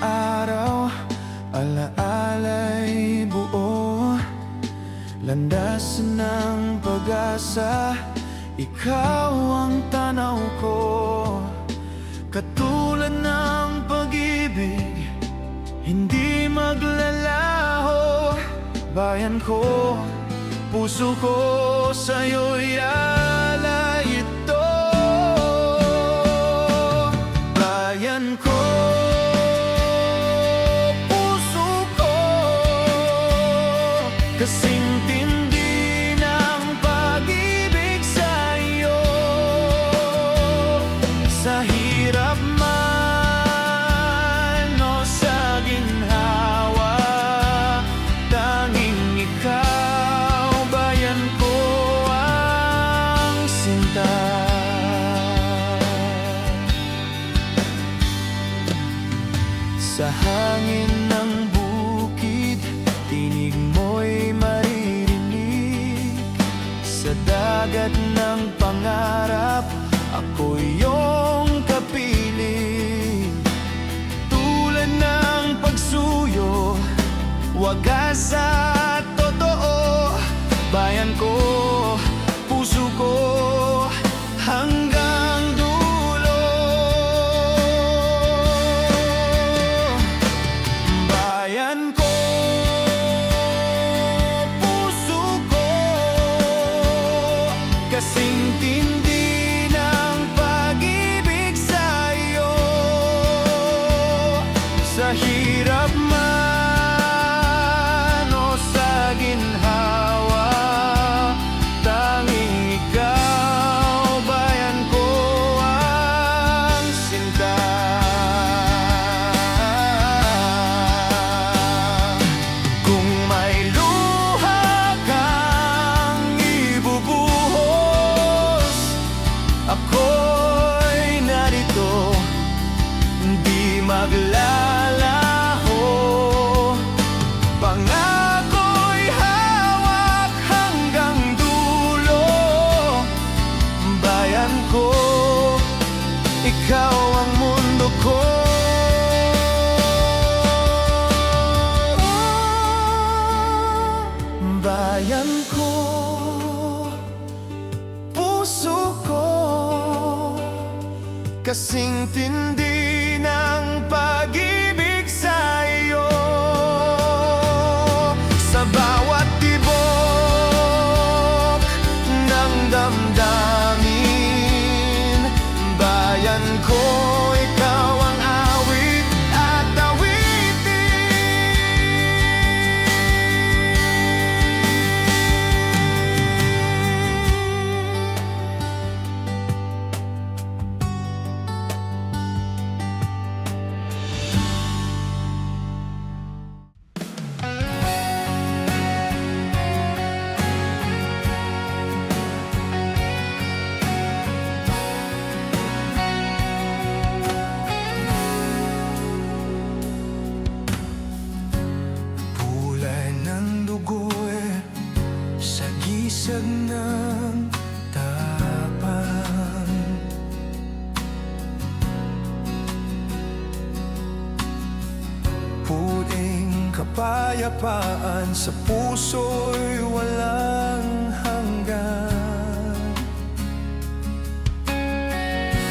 araw Alaala'y buo. Landas ng pag-asa Ikaw ang tanaw ko. Katulad ng pag-ibig Hindi maglalaho. Bayan ko Puso ko sa'yo'y alay Sa hangin ng bukid, tinig mo'y maririnig. Sa dagat ng pangarap, ako iyong kapiling Tulad ng pagsuyo, wagas at sin ti ng tapang Puting kapayapaan sa puso'y walang hanggan.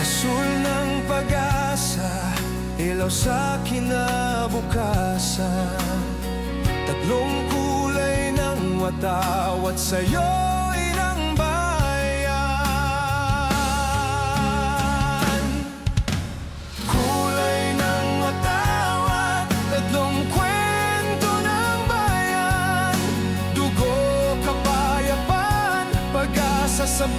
Asul ng pag-asa, ilaw sa kinabukasan. Tatlong kulay ng watawat sa'yo'y ng bayan. Kulay ng watawat, tatlong kwento ng bayan. Dugo, kapayapan, pag-asa sa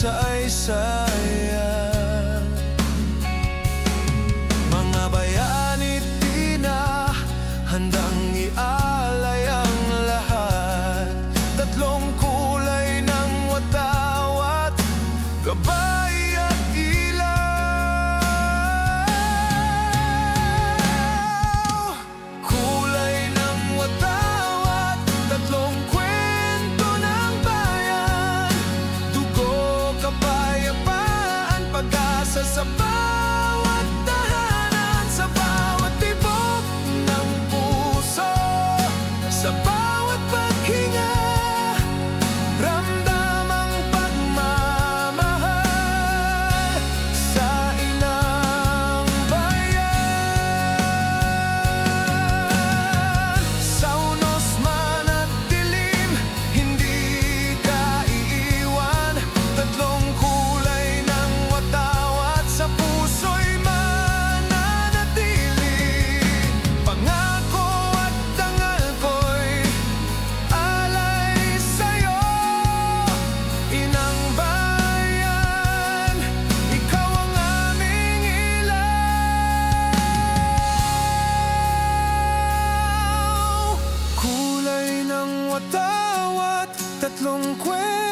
sa ay 总会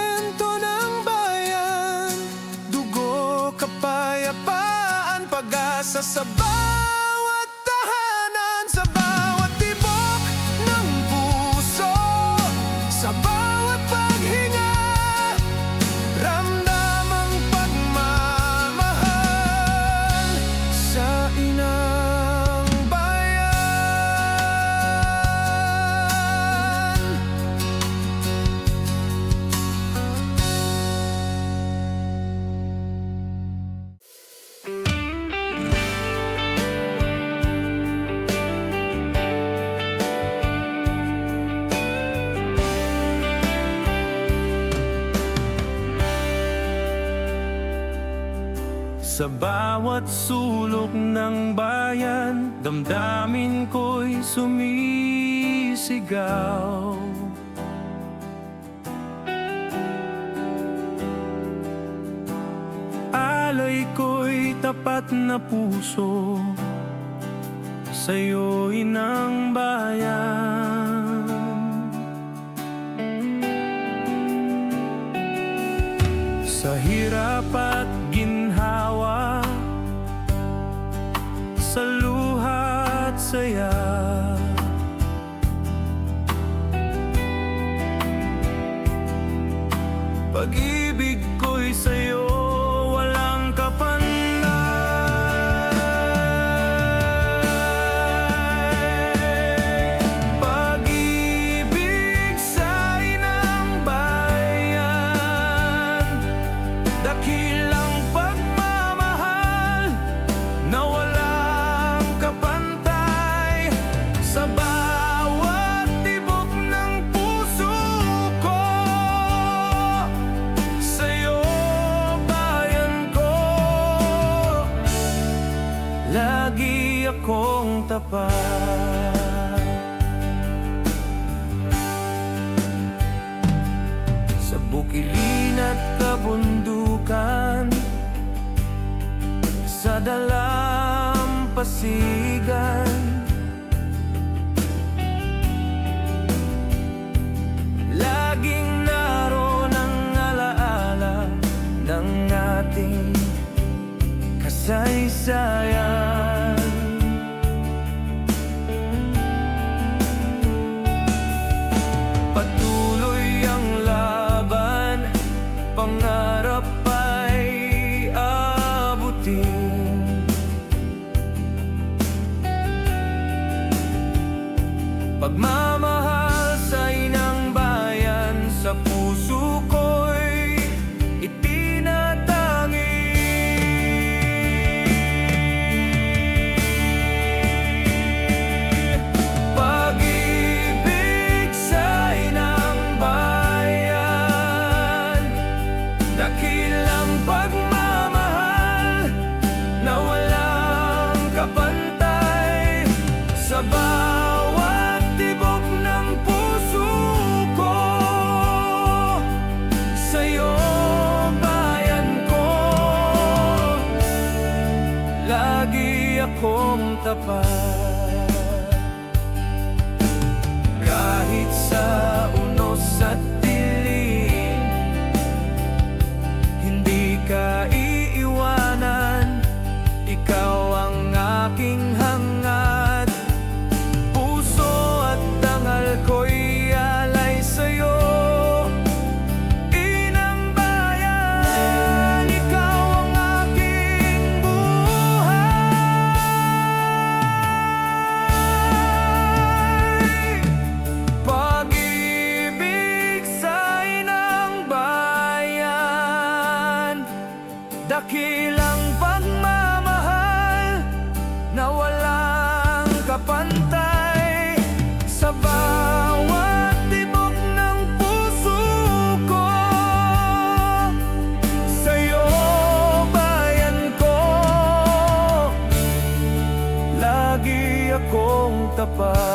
Sa bawat sulok ng bayan Damdamin ko'y sumisigaw. Alay ko'y tapat na puso Sa'yo inang bayan. Sa hirap saya. Pag-ibig kaibigan Laging naroon ang alaala ng ating kasaysayan mama tapat pantay sa bawat tibok ng puso ko. Sa'yo bayan ko. Lagi akong tapat.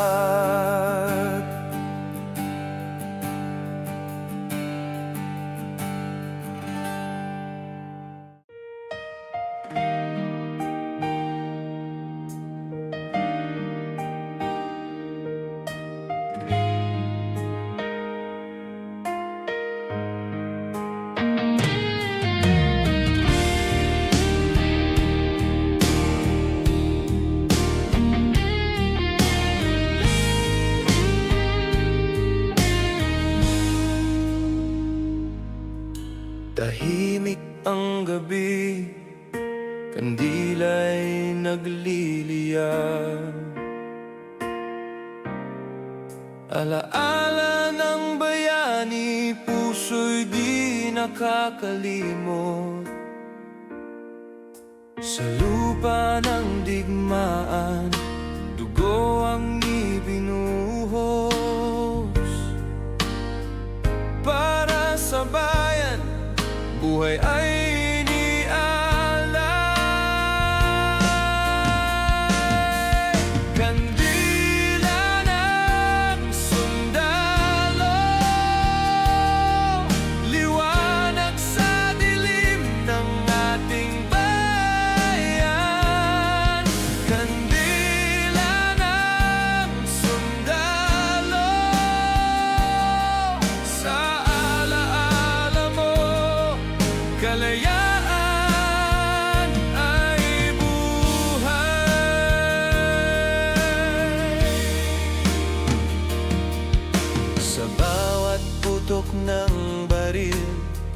pamilya Alaala ng bayani, puso'y di nakakalimot. Sa lupa ng digmaan, dugo ang ibinuhos Para sa bayan, buhay ay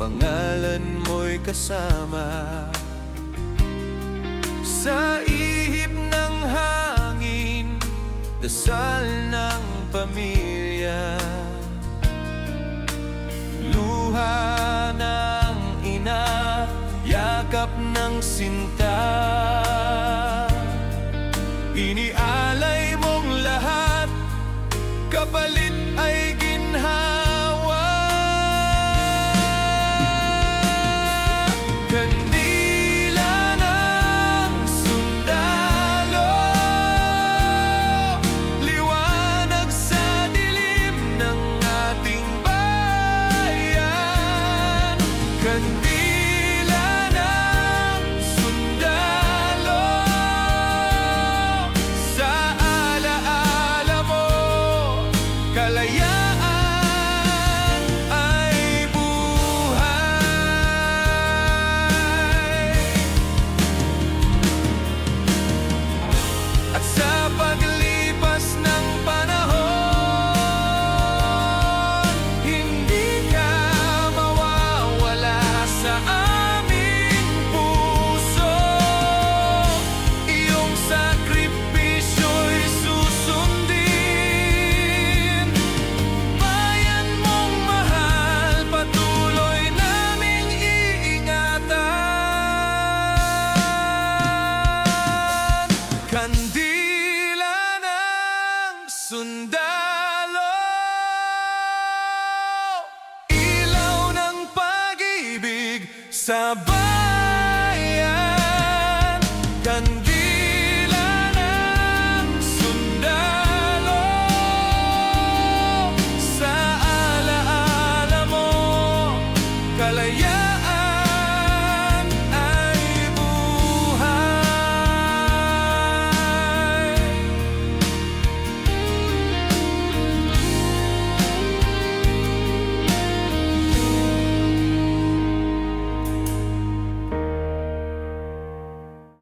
pangalan mo'y kasama. Sa ihip ng hangin, dasal ng pamilya. Luha ng ina, yakap ng sinta. Inialay mong lahat, kapalit